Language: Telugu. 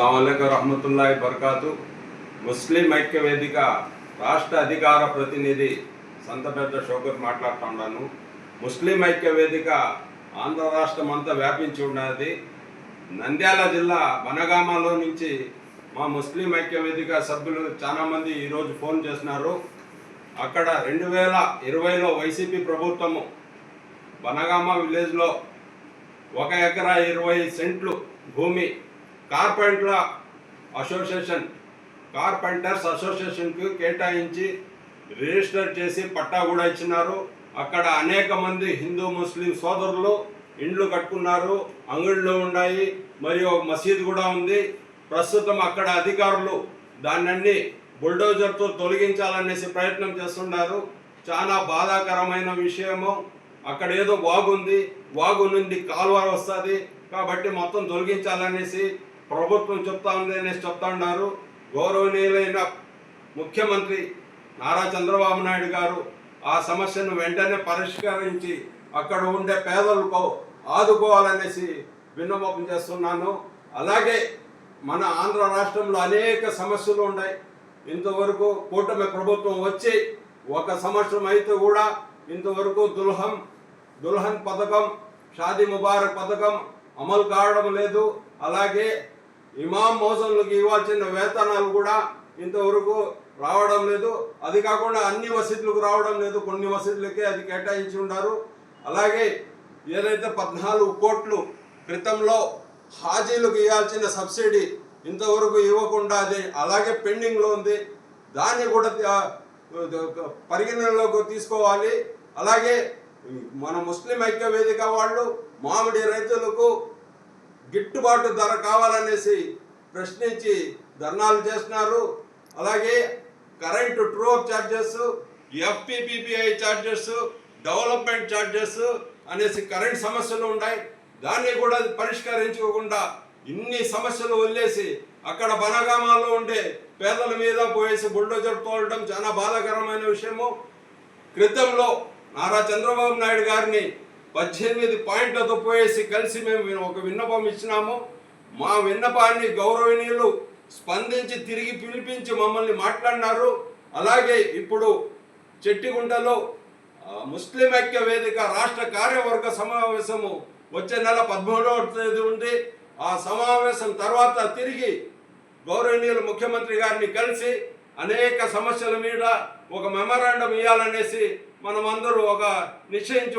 అస్సలం రహమతుల్లాhi బర్కాతు. ముస్లిం ఐక్య వేదిక రాష్ట్ర అధికార ప్రతినిధి సంత పెద్ద షోకర్ మాట్లాడుతున్నాను ముస్లిం ఐక్య వేదిక ఆంధ్ర రాష్ట్రం అంతా వ్యాపించి ఉన్నది. నంద్యాల జిల్లా బనగామలో నుంచి మా ముస్లిం ఐక్య వేదిక సభ్యులు చాలామంది ఈరోజు ఫోన్ చేసినారు. అక్కడ రెండు వేల ఇరవైలో వైసీపీ ప్రభుత్వము బనగామ విలేజ్లో ఒక ఎకరా ఇరవై సెంట్లు భూమి కార్పెంట్ల అసోసియేషన్ కార్పెంటర్స్ అసోసియేషన్కి కేటాయించి రిజిస్టర్ చేసి పట్టా కూడా ఇచ్చినారు. అక్కడ అనేక మంది హిందూ ముస్లిం సోదరులు ఇండ్లు కట్టుకున్నారు అంగళ్ళు ఉన్నాయి మరియు మసీద్ మసీదు కూడా ఉంది. ప్రస్తుతం అక్కడ అధికారులు దాన్ని బుల్డోజర్తో తొలగించాలనేసి ప్రయత్నం చేస్తున్నారు. చాలా బాధాకరమైన విషయము. అక్కడ ఏదో వాగుంది వాగు నుండి కాలువ వస్తుంది. కాబట్టి మొత్తం తొలగించాలనేసి ప్రభుత్వం చెప్తా ఉంది అనేసి చెప్తా ఉన్నారు. గౌరవనీయులైన ముఖ్యమంత్రి నారా చంద్రబాబు నాయుడు గారు ఆ సమస్యను వెంటనే పరిష్కరించి అక్కడ ఉండే పేదలకు ఆదుకోవాలనేసి విన్నపం చేస్తున్నాను. అలాగే మన ఆంధ్ర రాష్ట్రంలో అనేక సమస్యలు ఉన్నాయి. ఇంతవరకు కూటమి ప్రభుత్వం వచ్చి ఒక సంవత్సరం అయితే కూడా ఇంతవరకు దుల్హం దుల్హన్ పథకం షాదీ ముబారక్ పథకం అమలు కావడం లేదు. అలాగే ఇమాం మోసంలకు ఇవ్వాల్సిన వేతనాలు కూడా ఇంతవరకు రావడం లేదు. అది కాకుండా అన్ని మసీదులకు రావడం లేదు. కొన్ని మసీదులకే అది కేటాయించి ఉన్నారు అలాగే ఏదైతే పద్నాలుగు కోట్లు క్రితంలో హాజీలకు ఇవ్వాల్సిన సబ్సిడీ ఇంతవరకు ఇవ్వకుండా అది అలాగే పెండింగ్లో ఉంది. దాన్ని కూడా పరిగణనలోకి తీసుకోవాలి. అలాగే మన ముస్లిం ఐక్య వేదిక వాళ్ళు మామిడి రైతులకు గిట్టుబాటు ధర కావాలనేసి ప్రశ్నించి ధర్నాలు చేస్తున్నారు. అలాగే current true charges ఎఫ్పిపిపిఐ charges development charges అనేసి కరెంట్ సమస్యలు ఉన్నాయి. దాన్ని కూడా పరిష్కరించుకోకుండా ఇన్ని సమస్యలు వదిలేసి అక్కడ బనగామాల్లో ఉండే పేదల మీద పోయేసి బుల్డోజర్ తోలడం చాలా బాధాకరమైన విషయము. క్రితంలో నారా చంద్రబాబు నాయుడు గారిని పద్దెనిమిది పాయింట్లతో పోయేసి కలిసి మేము ఒక విన్నపం ఇచ్చినాము. మా విన్నపాన్ని గౌరవనీయులు స్పందించి తిరిగి పిలిపించి మమ్మల్ని మాట్లాడినారు. అలాగే ఇప్పుడు చెట్టిగుంటలో ముస్లిం ఐక్య వేదిక రాష్ట్ర కార్యవర్గ సమావేశము వచ్చే నెల పదమూడవ తేదీ ఉంది. ఆ సమావేశం తర్వాత తిరిగి గౌరవనీయులు ముఖ్యమంత్రి గారిని కలిసి అనేక సమస్యల మీద ఒక మెమరాండం ఇవ్వాలనేసి మనం అందరూ ఒక నిశ్చయించి